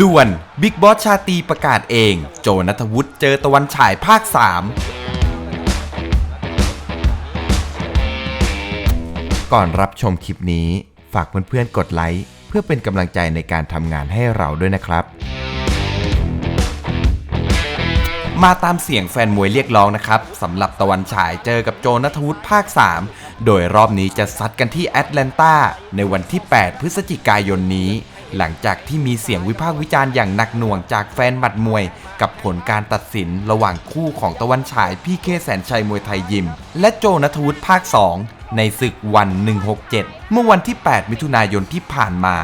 ด่วนบิ๊กบอสชาตีประกาศเอง โจนัทวุฒิเจอตะวันฉายภาค 3 ก่อนรับชมคลิปนี้ ฝากเพื่อนๆกดไลค์ เพื่อเป็นกำลังใจในการทำงานให้เราด้วยนะครับ มาตามเสียงแฟนมวยเรียกร้องนะครับสำหรับตะวันฉายเจอกับโจนัทวุฒิภาค 3 โดยรอบนี้จะซัดกันที่แอตแลนตาในวันที่ 8 พฤศจิกายนนี้ หลังจากที่มีเสียงวิพากษ์วิจารณ์อย่างหนักหน่วงจากแฟนหมัดมวย กับผลการตัดสินระหว่างคู่ของตะวันฉายพี่เคแสนชัยมวยไทยยิม และโจนัทวุฒิภาค 2 ในศึกวัน 167 เมื่อวันที่ 8 มิถุนายนที่ผ่านมา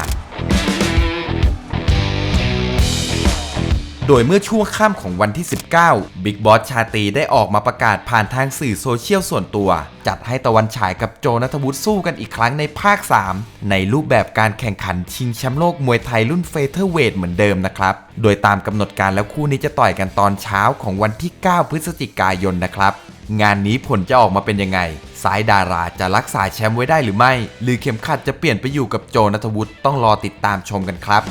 โดยเมื่อช่วงค่ำของวันที่ 19 Big Boss ชาตีได้ออกมาประกาศผ่านทางสื่อโซเชียลส่วนตัว จัดให้ตะวันฉายกับโจนัทวุฒิสู้กันอีกครั้งในภาค 3 ในรูปแบบการแข่งขันชิงแชมป์โลกมวยไทยรุ่นเฟเธอร์เวทเหมือนเดิมนะครับ โดยตามกำหนดการแล้วคู่นี้จะต่อยกันตอนเช้าของวันที่ 9 พฤศจิกายนนะครับงานนี้ผลจะออกมาเป็นยังไง สายดาราจะรักษาแชมป์ไว้ได้หรือไม่ หรือเข็มขัดจะเปลี่ยนไปอยู่กับโจนัทวุฒิต้องรอติดตามชมกันครับ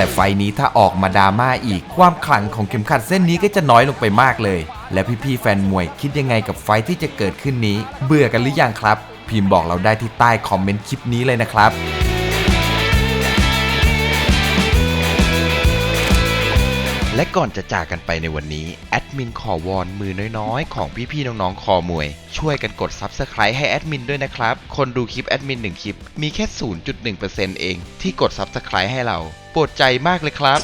แต่ไฟนี้ถ้าออกมาดราม่าอีก ความขลังของเข็มขัดเส้นนี้ก็จะน้อยลงไปมากเลย และพี่ๆแฟนมวยคิดยังไงกับไฟที่จะเกิดขึ้นนี้ เบื่อกันหรือยังครับ พิมพ์บอกเราได้ที่ใต้คอมเมนต์คลิปนี้เลยนะครับและก่อนจะจากกันไปในวันนี้ แอดมินขอวอนมือน้อยๆ ของพี่ๆน้องๆ คอมวย ช่วยกันกด Subscribe ให้แอดมินด้วยนะครับ คนดูคลิปแอดมิน1คลิป มีแค่ 0.1%เองที่กด Subscribe ให้เรา ปวดใจมากเลยครับ